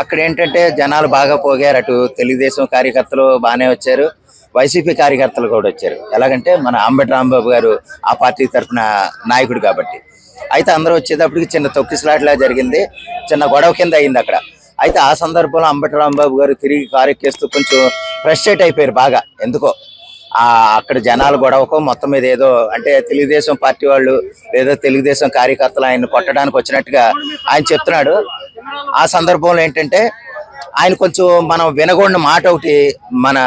అక్కడ ఏంటంటే జనాలు బాగా పోగారు. అటు తెలుగుదేశం కార్యకర్తలు బాగానే వచ్చారు. వైసీపీ కార్యకర్తలు కూడా వచ్చారు. ఎలాగంటే మన అంబటి రాంబాబు గారు ఆ పార్టీ తరఫున నాయకుడు కాబట్టి. అయితే అందరూ వచ్చేటప్పటికి చిన్న తొక్కిసలాట్లా జరిగింది. చిన్న గొడవ కింద అయింది అక్కడ. అయితే ఆ సందర్భంలో అంబటి రాంబాబు గారు తిరిగి కారు కొంచెం ఫ్రస్ట్రేట్ అయిపోయారు బాగా. ఎందుకో? ఆ అక్కడ జనాలు గొడవకు మొత్తం మీద ఏదో అంటే తెలుగుదేశం పార్టీ వాళ్ళు లేదా తెలుగుదేశం కార్యకర్తలు ఆయన కొట్టడానికి వచ్చినట్టుగా ఆయన చెప్తున్నాడు. ఆ సందర్భంలో ఏంటంటే ఆయన కొంచెం మనం వినగొండ మాట ఒకటి మన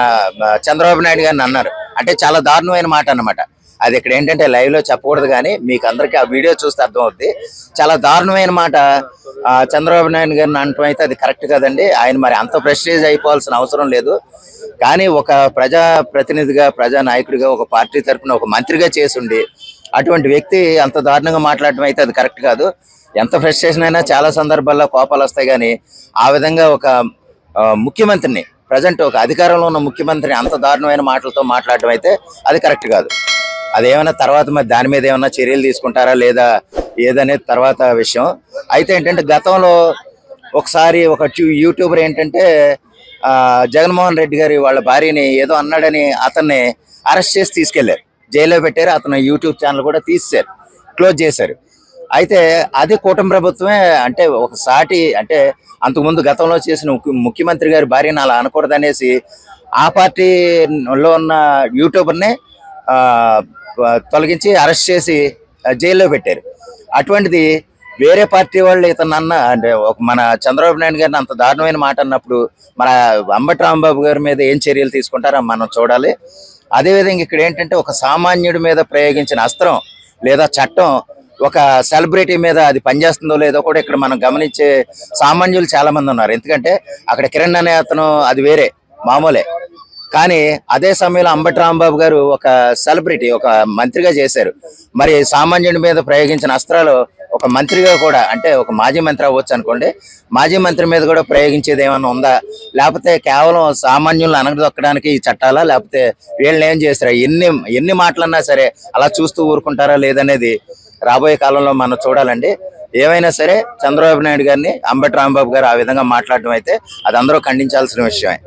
చంద్రబాబు నాయుడు గారిని అన్నారు. అంటే చాలా దారుణమైన మాట అన్నమాట. అది ఇక్కడ ఏంటంటే లైవ్లో చెప్పకూడదు కానీ మీకు అందరికీ ఆ వీడియో చూస్తే అర్థమవుద్ది. చాలా దారుణమైన మాట చంద్రబాబు నాయుడు గారిని అనటం అయితే అది కరెక్ట్ కదండి. ఆయన మరి అంత ప్రెస్టేజ్ అయిపోవాల్సిన అవసరం లేదు. కానీ ఒక ప్రజా ప్రతినిధిగా ప్రజా నాయకుడిగా ఒక పార్టీ తరపున ఒక మంత్రిగా చేసుండి అటువంటి వ్యక్తి అంత దారుణంగా మాట్లాడటం అయితే అది కరెక్ట్ కాదు. ఎంత ఫ్రస్ట్రేషన్ అయినా చాలా సందర్భాల్లో కోపాలు వస్తాయి కానీ ఆ విధంగా ఒక ముఖ్యమంత్రిని ప్రజెంట్ ఒక అధికారంలో ఉన్న ముఖ్యమంత్రిని అంత దారుణమైన మాటలతో మాట్లాడటం అయితే అది కరెక్ట్ కాదు. అదేమైనా తర్వాత మరి దాని మీద ఏమైనా చర్యలు తీసుకుంటారా లేదా ఏదనేది తర్వాత విషయం. అయితే ఏంటంటే గతంలో ఒకసారి ఒక యూట్యూబర్ ఏంటంటే జగన్మోహన్ రెడ్డి గారి వాళ్ళ భార్యని ఏదో అన్నాడని అతన్ని అరెస్ట్ చేసి తీసుకెళ్ళారు. జైల్లో పెట్టారు అతను యూట్యూబ్ ఛానల్ కూడా తీసేశారు క్లోజ్ చేశారు. అయితే అది కూటమి ప్రభుత్వమే అంటే ఒక సాటి అంటే అంతకుముందు గతంలో చేసిన ముఖ్య- ముఖ్యమంత్రి గారి భార్యను అలా అనకూడదనేసి ఆ పార్టీలో ఉన్న యూట్యూబర్ని తొలగించి అరెస్ట్ చేసి జైల్లో పెట్టారు. అటువంటిది వేరే పార్టీ వాళ్ళు ఇతను అన్న అంటే ఒక మన చంద్రబాబు నాయుడు గారిని అంత దారుణమైన మాట అన్నప్పుడు మన అంబటి రాంబాబు గారి మీద ఏం చర్యలు తీసుకుంటారో మనం చూడాలి. అదేవిధంగా ఇక్కడ ఏంటంటే ఒక సామాన్యుడి మీద ప్రయోగించిన అస్త్రం లేదా చట్టం ఒక సెలబ్రిటీ మీద అది పనిచేస్తుందో లేదో కూడా ఇక్కడ మనం గమనించే సామాన్యులు చాలా మంది ఉన్నారు. ఎందుకంటే అక్కడ కిరణ్ అనే అతను అది వేరే మామూలే. కానీ అదే సమయంలో అంబటి రాంబాబు గారు ఒక సెలబ్రిటీ ఒక మంత్రిగా చేశారు. మరి సామాన్యుడి మీద ప్రయోగించిన అస్త్రాలు ఒక మంత్రిగా కూడా అంటే ఒక మాజీ మంత్రి అవ్వచ్చు అనుకోండి మాజీ మంత్రి మీద కూడా ప్రయోగించేది ఏమైనా ఉందా? లేకపోతే కేవలం సామాన్యులను అనగదొక్కడానికి ఈ చట్టాలా? లేకపోతే వీళ్ళని ఏం చేస్తారా? ఎన్ని ఎన్ని మాటలన్నా సరే అలా చూస్తూ ఊరుకుంటారా లేదనేది రాబోయే కాలంలో మనం చూడాలండి. ఏమైనా సరే చంద్రబాబు నాయుడు గారిని అంబటి రాంబాబు గారు ఆ విధంగా మాట్లాడడం అయితే అది అందరూ ఖండించాల్సిన విషయమే.